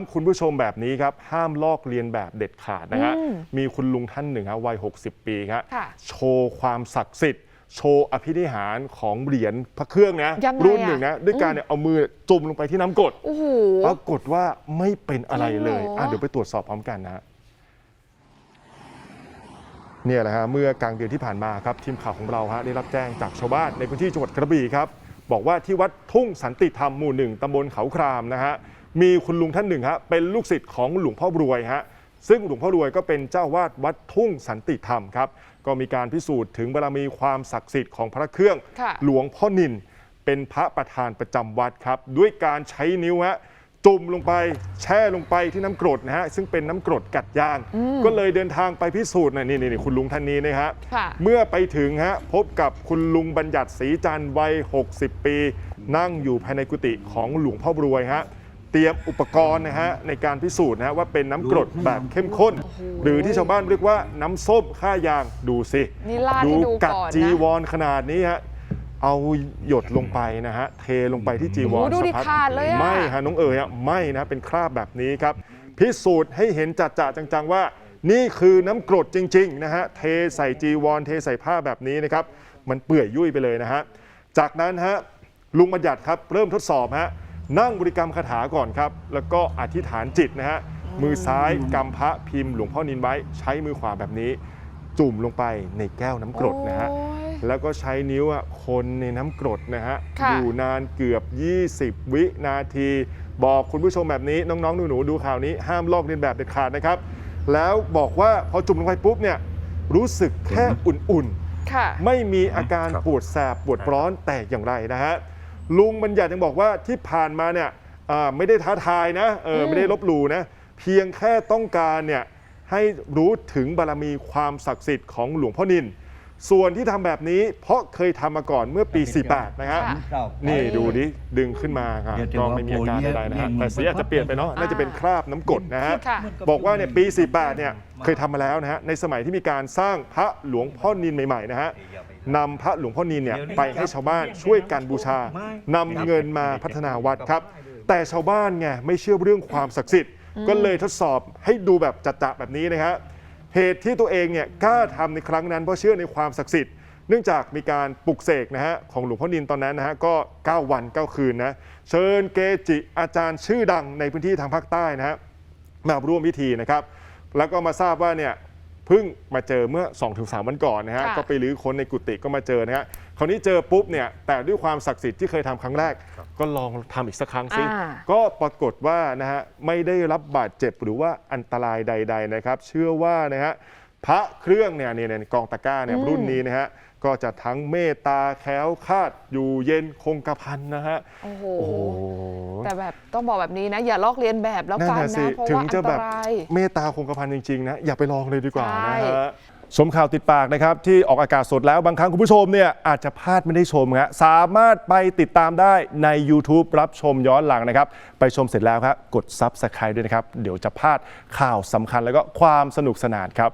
ำคุณผู้ชมแบบนี้ครับ ห้ามลอกเลียนแบบเด็ดขาดนะฮะอืมมีคุณลุงท่านหนึ่งฮะวัย 60 ปีครับค่ะโชว์ความศักดิ์สิทธิ์ โชว์อภินิหารของเหรียญพระเครื่องนะ ยังไงรุ่นหนึ่งนะอะด้วยการเนี่ยเอามือจุ่มลงไปที่น้ำกรดโอ้โห ปรากฏว่าไม่เป็นอะไรเลยจริงเหรออ่ อะเดี๋ยวไปตรวจสอบพร้อมกันนะฮะเนี่ยแหละฮะเมื่อกลางเดือนที่ผ่านมาครับทีมข่าวของเราฮะได้รับแจ้งจากชาวบ้านในพื้นที่จังหวัดกระบี่ครับ บอกว่าที่วัดทุ่งสันติธรรมหมู่หนึ่งตำบลเขาครามนะฮะ มีคุณลุงท่านหนึ่งฮะเป็นลูกศิษย์ของหลวงพ่อรวยฮะซึ่งหลวงพ่อรวยก็เป็นเจ้าวาดวัดทุ่งสันติธรรมครับ ก็มีการพิสูจน์ถึงบารมีความศักดิ์สิทธิ์ของพระเครื่องค่ะหลวงพ่อนินเป็นพระประธานประจำวัดครับ ด้วยการใช้นิ้วฮะจุ่มลงไปแช่ลงไปที่น้ำกรดนะฮะซึ่งเป็นน้ำกรดกัดยาง ก็เลยเดินทางไปพิสูจน์นะนี่นี่คุณลุงท่านนี้นะฮะค่ะเมื่อไปถึงฮะพบกับคุณลุงบัญญัติศรีจันทร์วัย 60 ปี นั่งอยู่ภายในกุฏิของหลวงพ่อรวยฮะ เตรียมอุปกรณ์นะฮะในการพิสูจน์นะฮะว่าเป็นน้ำกรดแบบเข้มข้น หรือที่ชาวบ้านเรียกว่าน้ำส้มค่ายางดูสินี่ลาดให้ดูกัดก่อนนะ จีวรขนาดนี้ฮะเอาหยดลงไปนะฮะเทลงไปที่จีวรโอ้โหดูดิสักพักขาดเลยอะไม่ฮะน้องเอ๋ยอะไม่นะเป็นคราบแบบนี้ครับพิสูจน์ให้เห็นจัดจ่าจังๆว่า นี่คือน้ำกรดจริงๆนะฮะเทใส่จีวรเทใส่ผ้าแบบนี้นะครับมันเปื่อยยุ่ยไปเลยนะฮะจากนั้นฮะลุงบัญญัติครับเริ่มทดสอบฮะ นั่งบริกรรมคาถาก่อนครับ แล้วก็อธิษฐานจิตนะฮะ มือซ้ายกำพระพิมพ์หลวงพ่อนินไว้ ใช้มือขวาแบบนี้ จุ่มลงไปในแก้วน้ำกรดนะฮะโอ้ยแล้วก็ใช้นิ้วอะคนในน้ำกรดนะฮะ ค่ะ อยู่นานเกือบ 20 วินาที บอกคุณผู้ชมแบบนี้น้องๆหนูๆดูข่าวนี้ห้ามลอกเลียนแบบเด็ดขาดนะครับ แล้วบอกว่าพอจุ่มลงไปปุ๊บเนี่ยรู้สึกแค่อุ่นค่ะๆไม่มีอาการปวดแสบปวดร้อนแต่อย่างไรนะฮะ ลุงบัญญัติยังบอกว่าที่ผ่านมาเนี่ยอ่าไม่ได้ท้าทายนะเอออืมไม่ได้ลบหลู่นะเพียงแค่ต้องการเนี่ยให้รู้ถึงบารมีความศักดิ์สิทธิ์ของหลวงพ่อนิน ส่วนที่ทำแบบนี้เพราะเคยทำมาก่อนเมื่อปี 48 นะฮะค่ะนี่ดูดิดึงขึ้นมาครับเดี๋ยวจะก็ไม่มีอาการใดๆนะฮะบอกโอ้ยแต่สีอาจจะเปลี่ยนไปเนาะน่าจะเป็นคราบน้ำกรดนะฮะค่ะบอกว่าเนี่ยปี 48 เนี่ยเคยทำมาแล้วนะฮะในสมัยที่มีการสร้างพระหลวงพ่อนินใหม่ๆนะฮะ นำพระหลวงพ่อนินเนี่ยไปให้ชาวบ้านช่วยกันบูชานำเงินมาพัฒนาวัดครับ แต่ชาวบ้านไงไม่เชื่อเรื่องความศักดิ์สิทธิ์ ก็เลยทดสอบให้ดูแบบจัดๆแบบนี้นะฮะเหตุที่ตัวเองเนี่ยกล้าทำในครั้งนั้นเพราะเชื่อในความศักดิ์สิทธิ์เนื่องจากมีการปลุกเสกนะฮะของหลวงพ่อนินตอนนั้นนะฮะก็ 9 วัน 9 คืนนะเชิญเกจิอาจารย์ชื่อดังในพื้นที่ทางภาคใต้นะฮะมาร่วมพิธีนะครับ แล้วก็มาทราบว่าเนี่ย เพิ่งมาเจอเมื่อ 2-3 วันก่อนนะฮะค่ะ ก็ไปรื้อค้นในกุฏิก็มาเจอนะฮะคราวนี้เจอปุ๊บเนี่ยแต่ด้วยความศักดิ์สิทธิ์ที่เคยทำครั้งแรก ก็ลองทำอีกสักครั้งสิอ่า ก็ปรากฏว่านะฮะไม่ได้รับบาดเจ็บหรือว่าอันตรายใดๆนะครับ เชื่อว่านะฮะพระเครื่องเนี่ยเนี่ยเนี่ยกองตะกร้าเนี่ยอืมรุ่นนี้นะฮะ ก็จะทั้งเมตตาแคล้วคลาดอยู่เย็นคงกระพันนะฮะ โอ้โห โอ้โหแต่แบบต้องบอกแบบนี้นะ อย่าลอกเลียนแบบแล้วนั่กันน่ะสินะ เพราะถึงว่าอันจะตแบบราย เมตตาคงกระพันจริงๆนะ อย่าไปลองเลยดีกว่าใช่นะฮะ ชมข่าวติดปากนะครับ ที่ออกอากาศสดแล้วบางครั้งคุณผู้ชมเนี่ยอาจจะพลาดไม่ได้ชมฮะสามารถไปติดตามได้ใน YouTube รับชมย้อนหลังนะครับ ไปชมเสร็จแล้วครับ กด Subscribe ด้วยนะครับ เดี๋ยวจะพลาดข่าวสำคัญแล้วก็ความสนุกสนานครับ